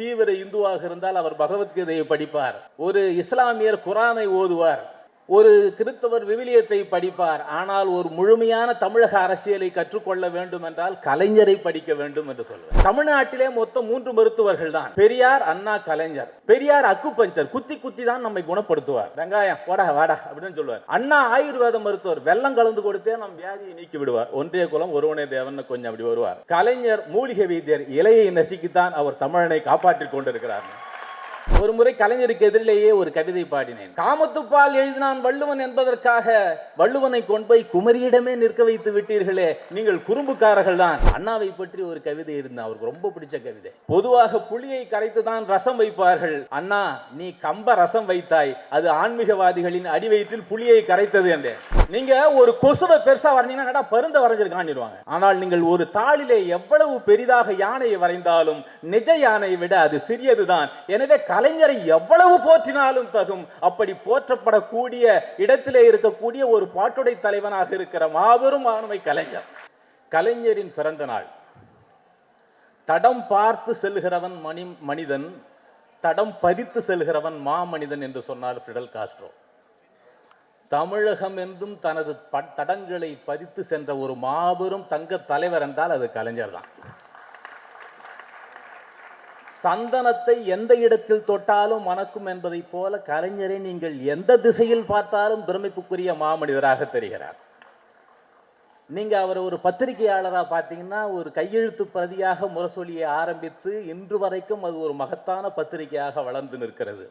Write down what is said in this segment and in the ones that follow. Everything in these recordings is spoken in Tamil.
தீவிர இந்துவாக இருந்தால் அவர் பகவத்கீதையை படிப்பார். ஒரு இஸ்லாமியர் குரானை ஓதுவார். ஒரு கிறிஸ்தவர் விவிலியத்தை படிப்பார். ஆனால் ஒரு முழுமையான தமிழக அரசியலை கற்றுக்கொள்ள வேண்டும் என்றால் கலைஞரை படிக்க வேண்டும் என்று சொல்வார். தமிழ்நாட்டிலே மொத்தம் மூன்று மருத்துவர்கள் தான். பெரியார் அண்ணா கலைஞர். பெரியார் அக்கு பஞ்சர் குத்தி குத்தி தான் நம்மை குணப்படுத்துவார். வெங்காயம் வாடா வாடா அப்படின்னு சொல்லுவார் அண்ணா ஆயுர்வேத மருத்துவர். வெள்ளம் கலந்து கொடுத்தே நம் வியாதியை நீக்கி விடுவார். ஒன்றிய குலம் ஒருவனே தேவன் கொஞ்சம் அப்படி வருவார். கலைஞர் மூலிகை வைத்தியர் இலையை நசுக்கித்தான் அவர் தமிழனை காப்பாற்றிக் கொண்டிருக்கிறார். ஒரு முறை கலைஞருக்கு எதிரிலேயே ஒரு கவிதை பாடினேன். காமத்துப்பால் எழுதினான் வள்ளுவன் என்பதற்காக வள்ளுவனை கொண்டு போய் குமரியிடமே நிற்க வைத்து விட்டீர்களே நீங்கள் குறும்புக்காரர்கள் தான். அண்ணாவை பற்றி ஒரு கவிதை இருந்தா அவருக்கு ரொம்ப பிடிச்ச கவிதை. பொதுவாக புளியை கரைத்து தான் ரசம் வைப்பார்கள். அண்ணா நீ கம்ப ரசம் வைத்தாய் அது ஆன்மீகவாதிகளின் அடிவயிற்றில் புளியை கரைத்தது என்றேன். நீங்க ஒரு கொசுவை பெருசா வரைஞ்சீங்கன்னா பருந்த பருந்த வரைஞ்சிருக்கான்னுவாங்க ஆனால் நீங்கள் ஒரு தாளிலே எவ்வளவு பெரிதாக யானையை வரைந்தாலும் நிஜ யானையை விட அது சிறியதுதான். எனவே கலைஞரை எவ்வளவு போற்றினாலும் தகும் அப்படி போற்றப்படக்கூடிய இடத்திலே இருக்கக்கூடிய ஒரு பாட்டுடை தலைவனாக இருக்கிற மாபெரும் ஆண்மை கலைஞர். கலைஞரின் பிறந்த நாள். தடம் பார்த்து செல்கிறவன் மணி மனிதன் தடம் பதித்து செல்கிறவன் மாமனிதன் என்று சொன்னார் ஃபிடல் காஸ்ட்ரோ. தமிழகம் என்றும் தனது ப- தடங்களை பதித்து சென்ற ஒரு மாபெரும் தங்க தலைவர் என்றால் அது கலைஞர் தான் சந்தனத்தை எந்த இடத்தில் தொட்டாலும் மணக்கும் என்பதைப் போல கலைஞரை நீங்கள் எந்த திசையில் பார்த்தாலும் பெருமைப்புக்குரிய மாமனிதராக தெரிகிறார். நீங்க அவரை ஒரு பத்திரிகையாளராக பார்த்தீங்கன்னா ஒரு கையெழுத்து பிரதியாக முரசொலியை ஆரம்பித்து இன்று வரைக்கும் அது ஒரு மகத்தான பத்திரிகையாக வளர்ந்து நிற்கிறது.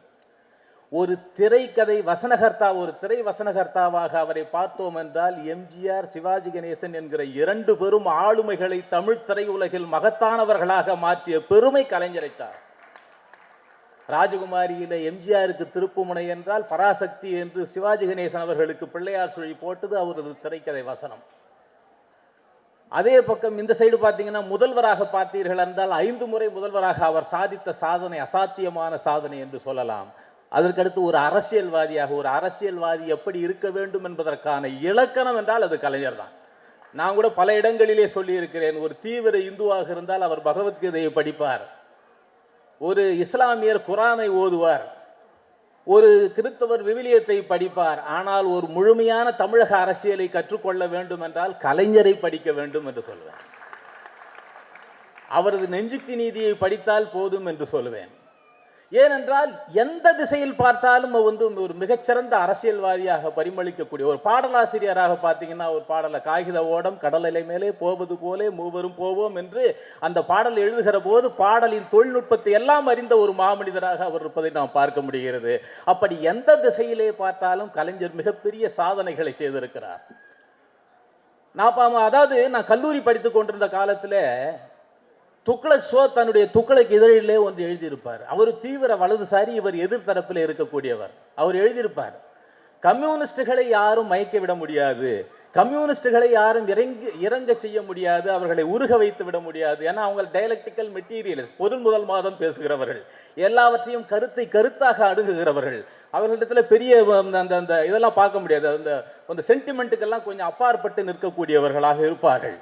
ஒரு திரைக்கதை வசனகர்த்தா ஒரு திரை வசனகர்த்தாவாக அவரை பார்த்தோம் என்றால் எம்ஜிஆர் சிவாஜி கணேசன் என்கிற இரண்டு பெரும் ஆளுமைகளை தமிழ் திரையுலகில் மகத்தானவர்களாக மாற்றிய பெருமை கலைஞரைச்சார் ராஜகுமாரியில எம்ஜிஆருக்கு திருப்புமுனை என்றால் பராசக்தி என்று சிவாஜி கணேசன் அவர்களுக்கு பிள்ளையார் சுழி போட்டது அவரது திரைக்கதை வசனம். அதே பக்கம் இந்த சைடு பார்த்தீங்கன்னா முதல்வராக பார்த்தீர்கள் என்றால் ஐந்து முறை முதல்வராக அவர் சாதித்த சாதனை அசாத்தியமான சாதனை என்று சொல்லலாம். அதற்கடுத்து ஒரு அரசியல்வாதியாக ஒரு அரசியல்வாதி எப்படி இருக்க வேண்டும் என்பதற்கான இலக்கணம் என்றால் அது கலைஞர் தான். நான் கூட பல இடங்களிலே சொல்லியிருக்கிறேன் ஒரு தீவிர இந்துவாக இருந்தால் அவர் பகவத்கீதையை படிப்பார். ஒரு இஸ்லாமியர் குரானை ஓதுவார். ஒரு கிறித்தவர் விவிலியத்தை படிப்பார். ஆனால் ஒரு முழுமையான தமிழக அரசியலை கற்றுக்கொள்ள வேண்டும் என்றால் கலைஞரை படிக்க வேண்டும் என்று சொல்வேன். அவரது நெஞ்சுக்கு நீதியை படித்தால் போதும் என்று சொல்லுவேன் ஏனென்றால் எந்த திசையில் பார்த்தாலும் வந்து ஒரு மிகச்சிறந்த அரசியல்வாதியாக பரிமளிக்கக்கூடிய ஒரு பாடலாசிரியராக பார்த்தீங்கன்னா ஒரு பாடலை காகித ஓடம் கடல் மேலே போவது போலே மூவரும் போவோம் என்று அந்த பாடல் எழுதுகிற போது பாடலின் தொழில்நுட்பத்தை எல்லாம் அறிந்த ஒரு மாமனிதராக அவர் இருப்பதை நாம் பார்க்க முடிகிறது. அப்படி எந்த திசையிலே பார்த்தாலும் கலைஞர் மிகப்பெரிய சாதனைகளை செய்திருக்கிறார். நான் பாம அதாவது நான் கல்லூரி படித்துக் கொண்டிருந்த காலத்தில் துக்ளக் ஷோ தன்னுடைய துக்ளக் இதழிலே ஒன்று எழுதியிருப்பார். அவர் தீவிர வலதுசாரி இவர் எதிர்த்தரப்பில் இருக்கக்கூடியவர். அவர் எழுதியிருப்பார். கம்யூனிஸ்டுகளை யாரும் மயக்க விட முடியாது. கம்யூனிஸ்டுகளை யாரும் இறங்கி இறங்க செய்ய முடியாது. அவர்களை உருக வைத்து விட முடியாது. ஏன்னா அவங்க டைலக்டிக்கல் மெட்டீரியல்ஸ் பொருள் முதல் மாதம் பேசுகிறவர்கள். எல்லாவற்றையும் கருத்தை கருத்தாக அணுகுகிறவர்கள் அவர்களிடத்தில் பெரிய அந்த அந்த- அந்த இதெல்லாம் பார்க்க முடியாது. அந்த அந்த சென்டிமெண்ட்டுக்கெல்லாம் கொஞ்சம் அப்பாற்பட்டு நிற்கக்கூடியவர்களாக இருப்பார்கள்.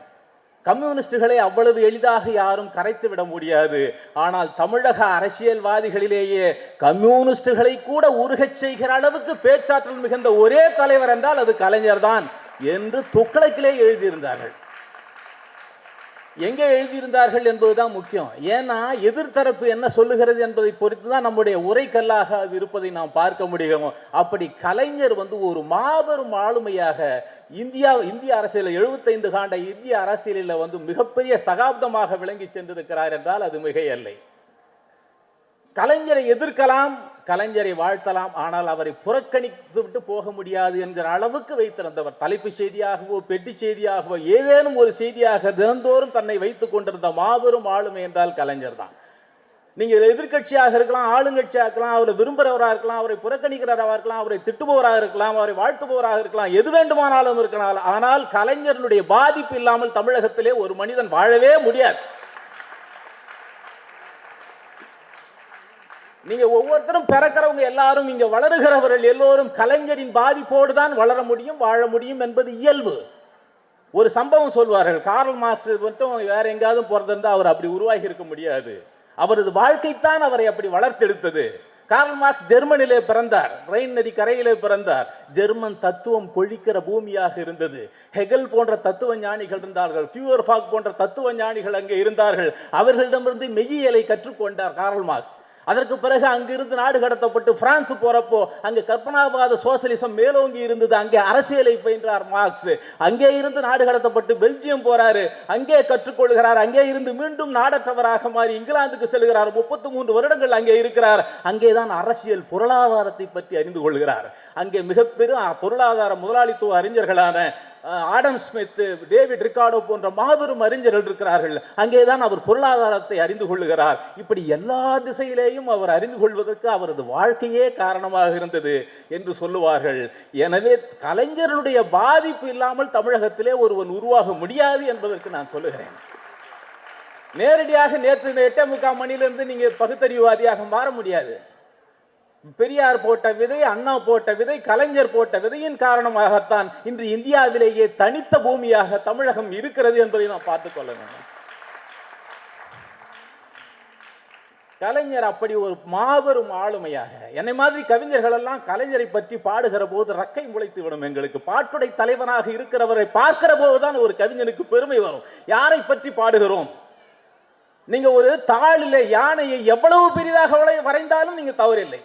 கம்யூனிஸ்டுகளை அவ்வளவு எளிதாக யாரும் கரைத்து விட முடியாது. ஆனால் தமிழக அரசியல்வாதிகளிலேயே கம்யூனிஸ்டுகளை கூட உருகச் செய்கிற அளவுக்கு பேச்சாற்றல் மிகுந்த ஒரே தலைவர் என்றால் அது கலைஞர் தான் என்று துக்ளக்கிலே எழுதியிருந்தார்கள். எங்கே எழுதியிருந்தார்கள் என்பதுதான் முக்கியம். ஏன்னா எதிர்த்தரப்பு என்ன சொல்லுகிறது என்பதை பொறுத்து தான் நம்முடைய உரைக்கல்லாக அது இருப்பதை நாம் பார்க்க முடியும். அப்படி கலைஞர் வந்து ஒரு மாபெரும் ஆளுமையாக இந்தியா இந்திய அரசியலில் எழுபத்தைந்து காண்ட இந்திய அரசியலில் வந்து மிகப்பெரிய சகாப்தமாக விளங்கி சென்றிருக்கிறார் என்றால் அது மிகையல்லை. கலைஞரை எதிர்க்கலாம் கலைஞரை வாழ்த்தலாம் ஆனால் அவரை புறக்கணித்து விட்டு போக முடியாது என்கிற அளவுக்கு வைத்திருந்தவர். தலைப்பு செய்தியாகவோ பெட்டி செய்தியாகவோ ஏதேனும் ஒரு செய்தியாக தினந்தோறும் தன்னை வைத்துக் கொண்டிருந்த மாபெரும் ஆளுமை என்றால் கலைஞர் தான். நீங்க எதிர்க்கட்சியாக இருக்கலாம் ஆளுங்கட்சியாக இருக்கலாம் அவரை விரும்புகிறவராக இருக்கலாம் அவரை புறக்கணிக்கிறவராக இருக்கலாம் அவரை திட்டுபவராக இருக்கலாம் அவரை வாழ்த்துபவராக இருக்கலாம் எது வேண்டுமானாலும் இருக்கலாம். ஆனால் கலைஞருடைய பாதிப்பு இல்லாமல் தமிழகத்திலே ஒரு மனிதன் வாழவே முடியாது. நீங்க ஒவ்வொருத்தரும் பிறக்கிறவங்க எல்லாரும் இங்க வளருகிறவர்கள் எல்லோரும் கலைஞரின் பாதிப்போடு தான் வளர முடியும் வாழ முடியும் என்பது இயல்பு. ஒரு சம்பவம் சொல்வார்கள். கார்ல் மார்க்ஸ் மட்டும் வேற எங்கேயாவது பிறந்திருந்தா அவர் அப்படி உருவாகி இருக்க முடியாது. அவரது வாழ்க்கைத்தான் அவரை அப்படி வளர்த்தெடுத்தது. கார்ல் மார்க்ஸ் ஜெர்மனிலே பிறந்தார். ரைன் நதி கரையிலே பிறந்தார். ஜெர்மன் தத்துவம் கொழிக்கிற பூமியாக இருந்தது. ஹெகல் போன்ற தத்துவ ஞானிகள் இருந்தார்கள். ஃபியூர் ஃபாக் போன்ற தத்துவ ஞானிகள் அங்கே இருந்தார்கள். அவர்களிடமிருந்து மெய்யியலை கற்றுக்கொண்டார் கார்ல் மார்க்ஸ். அதற்கு பிறகு அங்கிருந்து நாடு கடத்தப்பட்டு பிரான்ஸ் போறப்போ அங்கே கற்பனாவாத சோசலிசம் மேலோங்கி இருந்தது. அங்கே அரசியலை பயின்றார் மார்க்ஸ். அங்கே இருந்து நாடு கடத்தப்பட்டு பெல்ஜியம் போறாரு. அங்கே கற்றுக்கொள்கிறார். அங்கே இருந்து மீண்டும் நாடற்றவராக மாறி இங்கிலாந்துக்கு செல்கிறார். முப்பத்தி மூன்று வருடங்கள் அங்கே இருக்கிறார். அங்கே தான் அரசியல் பொருளாதாரத்தை பற்றி அறிந்து கொள்கிறார். அங்கே மிகப்பெரும் பொருளாதார முதலாளித்துவ அறிஞர்களான ஆடம் ஸ்மித் டேவிட் ரிக்கார்டோ போன்ற மாபெரும் அறிஞர்கள் இருக்கிறார்கள். அங்கேதான் அவர் பொருளாதாரத்தை அறிந்து கொள்ளுகிறார். இப்படி எல்லா திசையிலேயும் அவர் அறிந்து கொள்வதற்கு அவரது வாழ்க்கையே காரணமாக இருந்தது என்று சொல்லுவார்கள். எனவே கலைஞர்களுடைய பாதிப்பு இல்லாமல் தமிழகத்திலே ஒருவன் உருவாக முடியாது என்பதற்கு நான் சொல்லுகிறேன். நேரடியாக நேற்று எட்டே முக்கால் மணியிலிருந்து நீங்கள் பகுத்தறிவுவாதியாக மாற முடியாது. பெரியார் போட்ட விதை அண்ணா போட்ட விதை கலைஞர் போட்ட விதையின் காரணமாகத்தான் இன்று இந்தியாவிலேயே தனித்த பூமியாக தமிழகம் இருக்கிறது என்பதை நாம் பார்த்து கொள்ள வேண்டும். கலைஞர் அப்படி ஒரு மாபெரும் ஆளுமையாக என்னை மாதிரி கவிஞர்கள் எல்லாம் கலைஞரை பற்றி பாடுகிற போது ரக்கை முளைத்து விடும் எங்களுக்கு. பாட்டுடை தலைவனாக இருக்கிறவரை பார்க்கிற போதுதான் ஒரு கவிஞனுக்கு பெருமை வரும். யாரை பற்றி பாடுகிறோம்? நீங்க ஒரு தாளில யானையை எவ்வளவு பெரிதாக வரைந்தாலும் நீங்க தவறில்லை.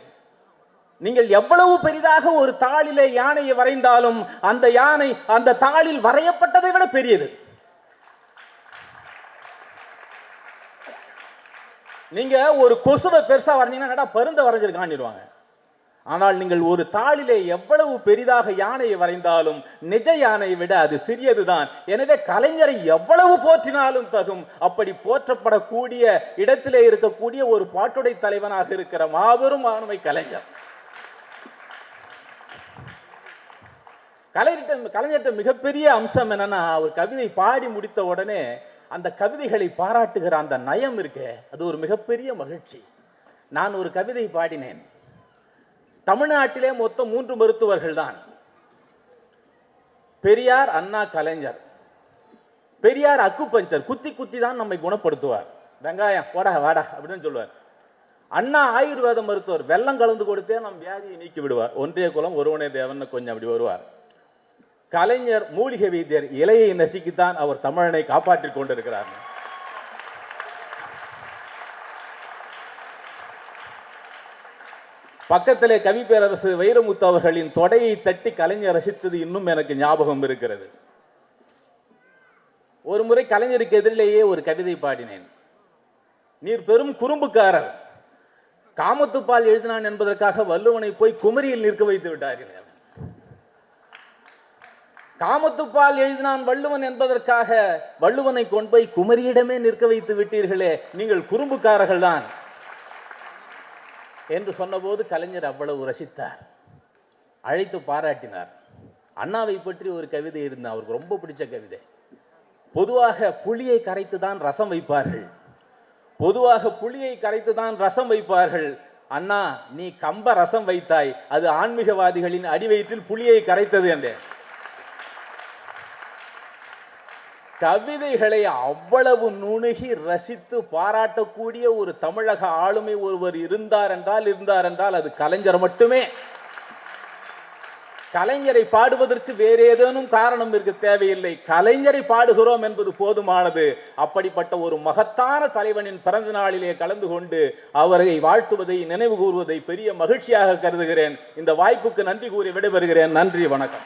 நீங்கள் எவ்வளவு பெரிதாக ஒரு தாளிலே யானையை வரைந்தாலும் அந்த யானை அந்த தாளில் வரையப்பட்டதை விட பெரியது. நீங்க ஒரு கொசுவை பெருசா வரைஞ்சீங்கன்னா பருந்த பருந்த வரைஞ்சிருக்கான்னுடுவாங்க ஆனால் நீங்கள் ஒரு தாளிலே எவ்வளவு பெரிதாக யானையை வரைந்தாலும் நிஜ யானையை விட அது சிறியதுதான். எனவே கலைஞரை எவ்வளவு போற்றினாலும் தகும். அப்படி போற்றப்படக்கூடிய இடத்திலே இருக்கக்கூடிய ஒரு பாட்டுடை தலைவனாக இருக்கிற மாபெரும் ஆளுமை கலைஞர். கலைஞர்கிட்ட கலைஞர்கிட்ட மிகப்பெரிய அம்சம் என்னன்னா அவர் கவிதை பாடி முடித்த உடனே அந்த கவிதைகளை பாராட்டுகிற அந்த நயம் இருக்கே அது ஒரு மிகப்பெரிய மகிழ்ச்சி. நான் ஒரு கவிதை பாடினேன். தமிழ்நாட்டிலே மொத்தம் மூன்று மருத்துவர்கள் தான். பெரியார் அண்ணா கலைஞர். பெரியார் அக்கு பஞ்சர் குத்தி குத்தி தான் நம்மை குணப்படுத்துவார். வெங்காயம் போடா வாடா அப்படின்னு சொல்லுவார். அண்ணா ஆயுர்வேத மருத்துவர் வெள்ளம் கலந்து கொடுத்தே நம் வியாதியை நீக்கி விடுவார். ஒன்றிய குலம் ஒருவனே தேவன் கொஞ்சம் அப்படி வருவார். கலைஞர் மூலிகை வைத்தியர் இலையை நசுக்கித்தான் அவர் தமிழனை காப்பாற்றிக் கொண்டிருக்கிறார். பக்கத்திலே கவி பேரரசு வைரமுத்து அவர்களின் தொடையை தட்டி கலைஞர் ரசித்தது இன்னும் எனக்கு ஞாபகம் இருக்கிறது. ஒரு முறை கலைஞருக்கு எதிரிலேயே ஒரு கவிதை பாடினேன். நீர் பெரும் குறும்புக்காரர் காமத்துப்பால் எழுதினான் என்பதற்காக வள்ளுவனை போய் குமரியில் நிற்க வைத்து விட்டார்கள் காமத்துப்பால் எழுதினான் வள்ளுவன் என்பதற்காக வள்ளுவனை கொண்டு போய் குமரியிடமே நிற்க வைத்து விட்டீர்களே நீங்கள் குறும்புக்காரர்கள் தான். என்று சொன்னபோது கலைஞர் அவ்வளவு ரசித்தார். அழைத்து பாராட்டினார். அண்ணாவை பற்றி ஒரு கவிதை இருந்த அவருக்கு ரொம்ப பிடிச்ச கவிதை. பொதுவாக புளியை கரைத்து தான் ரசம் வைப்பார்கள். பொதுவாக புளியை கரைத்து தான் ரசம் வைப்பார்கள். அண்ணா நீ கம்ப ரசம் வைத்தாய் அது ஆன்மீகவாதிகளின் அடிவயிற்றில் புளியை கரைத்தது என்றேன். கவிதைகளை அவ்வளவு நுணுகி ரசித்து பாராட்டக்கூடிய ஒரு தமிழக ஆளுமை ஒருவர் இருந்தார் என்றால் இருந்தார் என்றால் அது கலைஞர் மட்டுமே. கலைஞரை பாடுவதற்கு வேறு ஏதேனும் காரணம் இருக்க தேவையில்லை. கலைஞரை பாடுகிறோம் என்பது போதுமானது. அப்படிப்பட்ட ஒரு மகத்தான தலைவனின் பிறந்த நாளிலே கலந்து கொண்டு அவரை வாழ்த்துவதை நினைவு கூறுவதை பெரிய மகிழ்ச்சியாக கருதுகிறேன். இந்த வாய்ப்புக்கு நன்றி கூறி விடைபெறுகிறேன். நன்றி வணக்கம்.